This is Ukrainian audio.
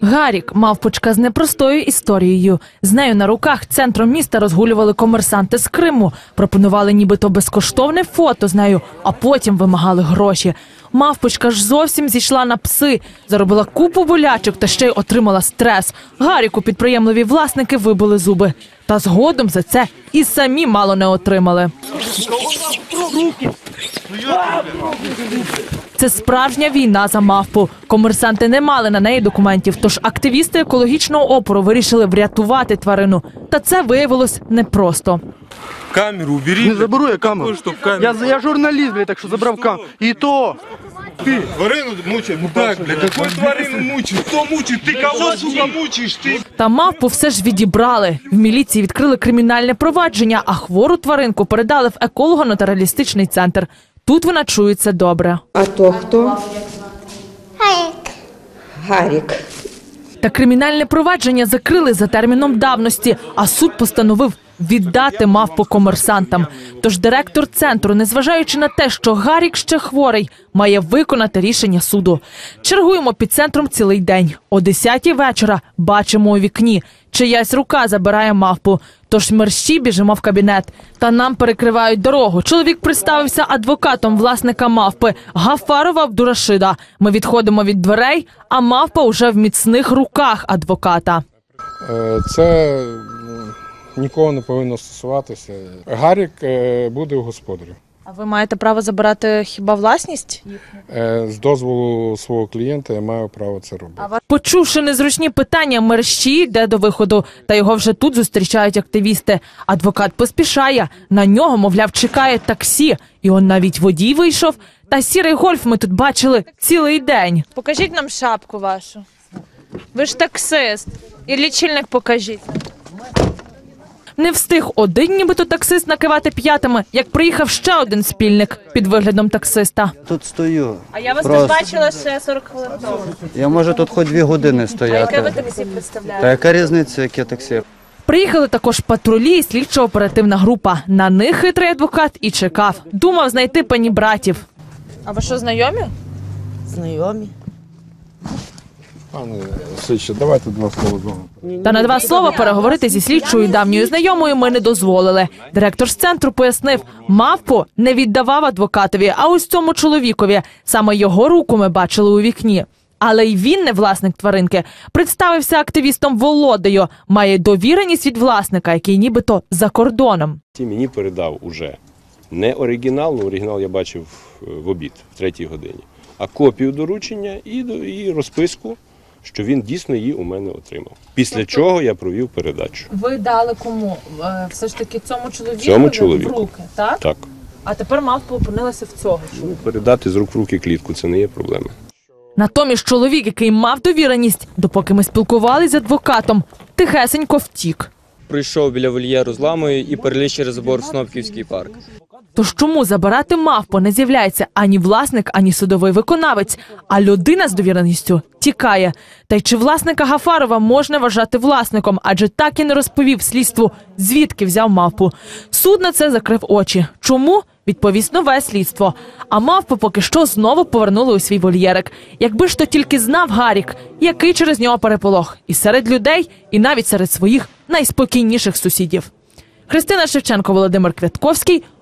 Гарік мавпочка з непростою історією. З нею на руках центром міста розгулювали комерсанти з Криму. Пропонували нібито безкоштовне фото з нею, а потім вимагали гроші. Мавпочка ж зовсім зійшла на пси, заробила купу болячок та ще й отримала стрес. Гаріку підприємливі власники вибили зуби. Та згодом за це і самі мало не отримали. Це справжня війна за мавпу. Комерсанти не мали на неї документів, тож активісти екологічного опору вирішили врятувати тварину. Та це виявилось непросто. Камеру убери. Не заберу я камеру. Такой, чтоб камеру. Я, я журналіст, блядь, так що забрав камеру. І то. Ты тварину мучай. Ну так, бля, какой тварину мучаешь? Кто мучает? Ты кого, сука, мучаешь? Ты Та мавпу все ж відібрали. В міліції відкрили кримінальне провадження, а хвору тваринку передали в еколого-нотаріалістичний центр. Тут вона чується добре. А то хто? Гарік. Гарік. Та кримінальне провадження закрили за терміном давності, а суд постановив віддати мавпу комерсантам. Тож директор центру, незважаючи на те, що Гарік ще хворий, має виконати рішення суду. Чергуємо під центром цілий день. О 10 вечора бачимо у вікні. Чиясь рука забирає мавпу. Тож мерщі біжимо в кабінет. Та нам перекривають дорогу. Чоловік представився адвокатом власника мавпи Гафарова Абдурашида. Ми відходимо від дверей, а мавпа уже в міцних руках адвоката. Е, Це нікого не повинно стосуватися. Гарік е, буде у господарю. А ви маєте право забирати хіба власність? Е, З дозволу свого клієнта я маю право це робити. Почувши незручні питання, мерщі йде до виходу, та його вже тут зустрічають активісти. Адвокат поспішає. На нього, мовляв, чекає таксі, і он навіть водій вийшов. Та сірий гольф ми тут бачили цілий день. Покажіть нам шапку вашу. Ви ж таксист. І лічильник покажіть. Не встиг один, нібито таксист накивати п'ятами, як приїхав ще один спільник під виглядом таксиста. Тут стою. А я вас Просто. тут бачила ще 40 хвилин тому. Я можу тут хоч дві години А яке ви таксі представляєте? Та яка різниця, яке таксі? Приїхали також патрулі і слідчо-оперативна група. На них хитрий адвокат і чекав. Думав знайти пані братів. А ви що, знайомі? Знайомі. Пане слідче, давайте два слова з вами. Та на два слова переговорити зі слідчою давньою знайомою ми не дозволили. Директор з центру пояснив, мавпу не віддавав адвокатові, а ось цьому чоловікові. Саме його руку ми бачили у вікні. Але й він не власник тваринки. Представився активістом Володею. Має довіреність від власника, який нібито за кордоном. Ті мені передав уже не оригінал, ну оригінал я бачив е, в обід, в третій годині, а копію доручення і, до- і розписку, що він дійсно її у мене отримав. Після чого я провів передачу. Ви дали кому? Е, Все ж таки цьому чоловіку Цьому чоловіку. в руки, так? Так, А тепер мавпа опинилася в цього. ну, передати з рук в руки клітку це не є проблема. Натомість чоловік, який мав довіреність, допоки ми спілкувалися з адвокатом, тихесенько втік. Прийшов біля вольєру з ламою і переліз через забор в Снопківський парк. Тож чому забирати мавпу не з'являється ані власник, ані судовий виконавець, а людина з довіреністю тікає. Та й чи власника Гафарова можна вважати власником, адже так і не розповів слідству, звідки взяв мавпу. Суд на це закрив очі. Чому? Відповість нове слідство. А мавпу поки що знову повернули у свій вольєрик. Якби ж то тільки знав Гарік, який через нього переполох і серед людей, і навіть серед своїх найспокійніших сусідів. Христина Шевченко, Володимир Квятковський.